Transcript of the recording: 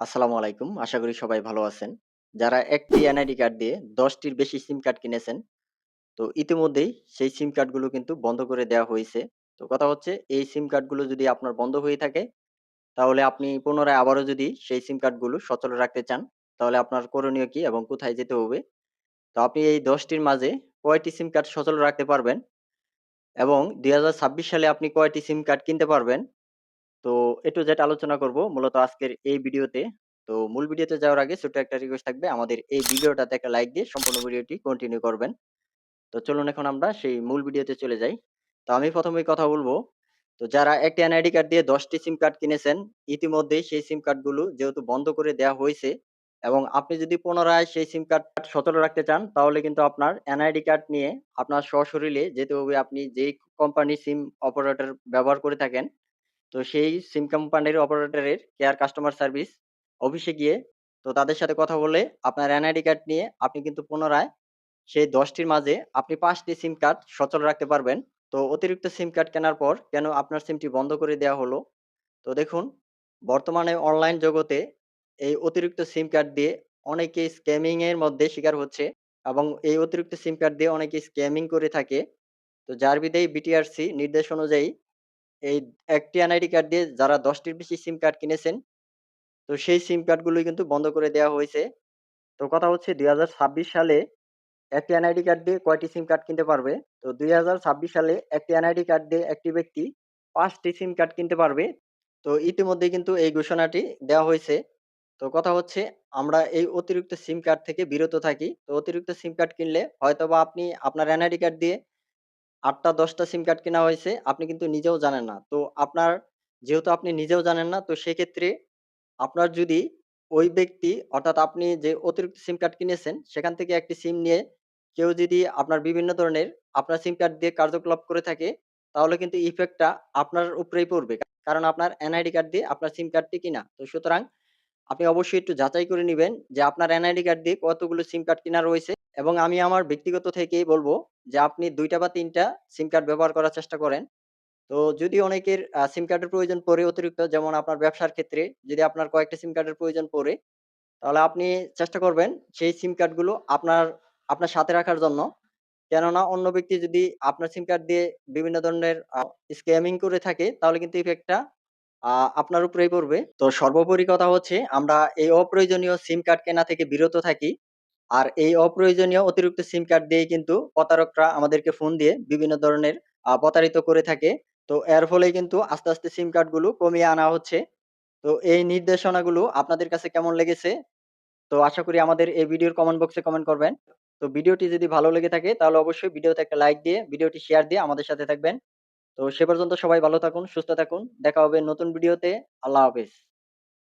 আসসালামু আলাইকুম। আশা করি সবাই ভালো আছেন। যারা একটি এনআইডি কার্ড দিয়ে দশটির বেশি সিম কার্ড কিনেছেন, তো ইতিমধ্যেই সেই সিম কার্ডগুলো কিন্তু বন্ধ করে দেওয়া হয়েছে। তো কথা হচ্ছে এই সিম কার্ডগুলো যদি আপনার বন্ধ হয়ে থাকে, তাহলে আপনি পুনরায় আবারও যদি সেই সিম কার্ডগুলো সচল রাখতে চান, তাহলে আপনার করণীয় কি এবং কোথায় যেতে হবে? তো আপনি এই দশটির মাঝে কয়টি সিম কার্ড সচল রাখতে পারবেন? এবং ২০২৬ সালে আপনি কয়টি সিম কার্ড কিনতে পারবেন? তো এ টু জেড আলোচনা করব মূলত আজকের এই ভিডিওতে। তো মূল ভিডিওতে যাওয়ার আগে ছোট্ট একটা রিকোয়েস্ট থাকবে আমাদের এই ভিডিওটাতে একটা লাইক দিয়ে সম্পূর্ণ ভিডিওটি কন্টিনিউ করবেন। তো চলুন এখন আমরা সেই মূল ভিডিওতে চলে যাই। তো আমি ১ম এই কথা বলব, তো যারা একটি এনআইডি কার্ড দিয়ে ১০ টি সিম কার্ড কিনেছেন, ইতিমধ্যেই সেই সিম কার্ডগুলো যেহেতু বন্ধ করে দেওয়া হয়েছে এবং আপনি যদি পুনরায় সেই সিম কার্ড সচল রাখতে চান, তাহলে কিন্তু আপনার এনআইডি কার্ড নিয়ে আপনার সশরীরে যেতে হবে আপনি যেই কোম্পানির সিম অপারেটর ব্যবহার করে থাকেন তো সেই সিম কোম্পানির অপারেটরের কেয়ার কাস্টমার সার্ভিস অফিসে গিয়ে তো তাদের সাথে কথা বলে আপনার এনআইডি কার্ড নিয়ে আপনি কিন্তু পুনরায় সেই দশটির মাঝে আপনি পাঁচটি সিম কার্ড সচল রাখতে পারবেন। তো অতিরিক্ত সিম কার্ড কেনার পর কেন আপনার সিমটি বন্ধ করে দেওয়া হলো? তো দেখুন, বর্তমানে অনলাইন জগতে এই অতিরিক্ত সিম কার্ড দিয়ে অনেকে স্ক্যামিং এর মধ্যে শিকার হচ্ছে এবং এই অতিরিক্ত সিম কার্ড দিয়ে অনেকে স্ক্যামিং করে থাকে। তো যার বিধায় বিটিআরসি নির্দেশ অনুযায়ী এই একটি এনআইডি কার্ড দিয়ে যারা দশটির বেশি সিম কার্ড কিনেছেন, তো সেই সিম কার্ডগুলোই কিন্তু বন্ধ করে দেওয়া হয়েছে। তো কথা হচ্ছে ২০২৬ সালে একটি এনআইডি কার্ড দিয়ে কয়টি সিম কার্ড কিনতে পারবে? তো ২০২৬ সালে একটি এনআইডি কার্ড দিয়ে একটি ব্যক্তি পাঁচটি সিম কার্ড কিনতে পারবে। তো ইতিমধ্যে কিন্তু এই ঘোষণাটি দেওয়া হয়েছে। তো কথা হচ্ছে আমরা এই অতিরিক্ত সিম কার্ড থেকে বিরত থাকি। তো অতিরিক্ত সিম কার্ড কিনলে হয়তোবা আপনি আপনার এনআইডি কার্ড দিয়ে ৮ টা ১০ টা সিম কার্ড কেনা হয়েছে, আপনি কিন্তু নিজেও জানেন না। তো আপনার যেহেতু আপনি নিজেও জানেন না, তো সেক্ষেত্রে আপনার যদি ওই ব্যক্তি অর্থাৎ আপনি যে অতিরিক্ত সিম কার্ড কিনেছেন, সেখান থেকে একটি সিম নিয়ে কেউ যদি আপনার বিভিন্ন ধরনের আপনার সিম কার্ড দিয়ে কার্যকলাপ করে থাকে, তাহলে কিন্তু ইফেক্টটা আপনার উপরেই পড়বে। কারণ আপনার এনআইডি কার্ড দিয়ে আপনার সিম কার্ডটি কিনা। তো সুতরাং আপনি অবশ্যই একটু যাচাই করে নিবেন যে আপনার এনআইডি কার্ড দিয়ে কতগুলো সিম কার্ড কেনা রয়েছে এবং আমি আমার ব্যক্তিগত থেকেই বলব যে আপনি দুইটা বা তিনটা সিম কার্ড ব্যবহার করার চেষ্টা করেন। তো যদি অনেকের সিম কার্ডের প্রয়োজন পড়ে অতিরিক্ত যেমন আপনার ব্যবসার ক্ষেত্রে যদি আপনার কয়েকটা সিম কার্ডের প্রয়োজন পড়ে, তাহলে আপনি চেষ্টা করবেন সেই সিম কার্ডগুলো আপনার আপনার সাথে রাখার জন্য। কেননা অন্য ব্যক্তি যদি আপনার সিম কার্ড দিয়ে বিভিন্ন ধরনের স্ক্যামিং করে থাকে তাহলে কিন্তু ইফেক্টটা আপনার উপরেই পড়বে। তো সর্বোপরি কথা হচ্ছে আমরা এই অপ্রয়োজনীয় সিম কার্ড কেনা থেকে বিরত থাকি। আর এই অপ্রয়োজনীয় অতিরিক্ত সিম কার্ড দিয়েই কিন্তু প্রতারকরা আমাদেরকে ফোন দিয়ে বিভিন্ন ধরনের প্রতারিত করে থাকে। তো এর ফলে কিন্তু আস্তে, আস্তে সিম কার্ডগুলো কমিয়ে আনা হচ্ছে। তো এই নির্দেশনাগুলো আপনাদের কাছে কেমন লেগেছে? তো আশা করি আমাদের এই ভিডিওর কমেন্ট বক্সে কমেন্ট করবেন। তো ভিডিওটি যদি ভালো লেগে থাকে তাহলে অবশ্যই ভিডিওতে একটা লাইক দিয়ে ভিডিওটি শেয়ার দিয়ে আমাদের সাথে থাকবেন। তো সে পর্যন্ত সবাই ভালো থাকুন, সুস্থ থাকুন। দেখা হবে নতুন ভিডিওতে। আল্লাহ হাফেজ।